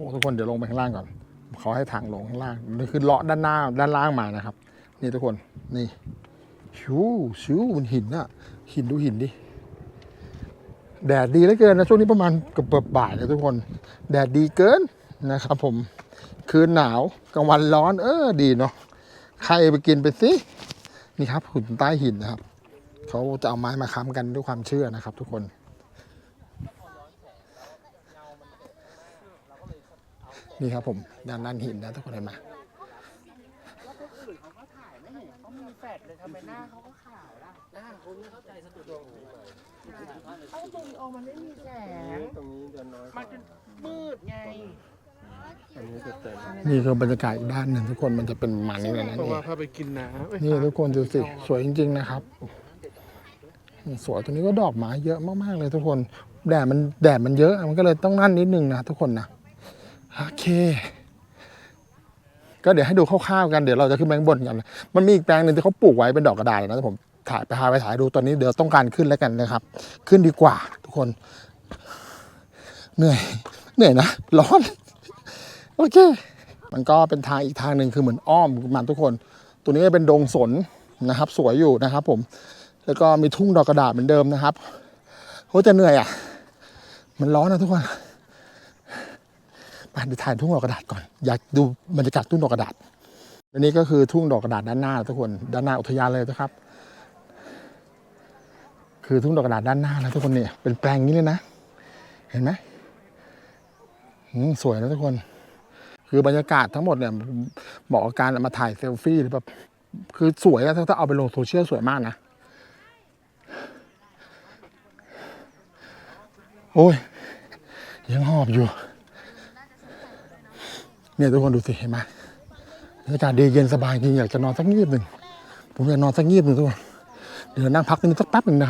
อ้ทุกคนเดี๋ยวลงไปข้างล่างก่อนเขาให้ทางลงข้างล่างนี่คือเลาะด้านหน้าด้านล่างมานะครับ นี่ทุกคนนี่ชูชูมันหินอะหินดูหินดิแดดดีเหลือเกินนะช่วงนี้ประมาณเกือบบ่ายเลยทุกคน แดดดีเกินนะครับ ผมคืนหนาวกลางวันร้อน เออดีเนาะใครไปกินไปสินี่ครับหุ่นใต้หินนะครับเขาจะเอาไม้มาค้ำกันด้วยความเชื่อนะครับ ทุกคน นี่ครับผมด้านด้านหินนะทุกคนเห็นไหมเขามีแฟดเลยทำไมหน้าเขาก็ขาวล่ะ หน้าเขาไม่เข้าใจสตูดิโอเขาสตูดิโอมันไม่มีแสง ตรงนี้จะน้อย มันจะมืดไงอันนี้จะเต็มนี่คือบรรยากาศอีกด้านหนึ่งทุกคนมันจะเป็นประมันนี่เลยนะเพราะนี่ว่าถ้าไปกินน้ำเอ้ยนี่ทุกคนดูสิสวยจริง ๆ นะครับ สวยตรงนี้ก็ดอกไม้เยอะมากๆเลยทุกคน แดดมันแดดมันเยอะมันก็เลยต้องนั่นนิดนึงนะทุกคนนะ โอเค ก็เดี๋ยวให้ดูคร่าวๆกัน เดี๋ยวเราจะขึ้นไปข้างบนกัน มันมีอีกแปลงหนึ่งที่เขาปลูกไว้เป็นดอกกระดาษนะผมถ่ายไปพาไปถ่ายดูตอนนี้เดี๋ยวต้องการขึ้นแล้วกันนะครับ ขึ้นดีกว่า ทุกคน เหนื่อย เหนื่อยนะ ร้อน โอเค มันก็เป็นทางอีกทางหนึ่งคือเหมือนอ้อมมันทุกคน ตัวนี้เป็นดงสนนะครับ สวยอยู่นะครับ ผม แล้วก็มีทุ่งดอกกระดาษเหมือนเดิมนะครับโหจะเหนื่อยอะ มันร้อนนะทุกคน ไปเดี๋ยวถ่ายทุ่งดอกกระดาษก่อน อยากดูบรรยากาศทุ่งดอกกระดาษอันนี้ก็คือทุ่งดอกกระดาษด้านหน้าทุกคน ด้านหน้าอุทยานเลยนะครับ คือทุ่งดอกกระดาษด้านหน้านะทุกคนเนี่ย เป็นแปลงนี้เลยนะ เห็นไหมสวยนะทุกคน คือบรรยากาศทั้งหมดเนี่ยเหมาะกับการมาถ่ายเซลฟี่หรือแบบคือสวยอะถ้าเอาไปลงโซเชียลสวยมากนะ โอ้ยยังหอบอยู่ เนี่ยทุกคนดูสิเห็นไหมบรรยากาศดีเย็นสบายจริงอยากจะนอนสักงีบหนึ่งผมอยากนอนสักงีบหนึ่งทุกคนเดี๋ยวนั่งพักนิดสักแป๊บหนึ่งนะครับ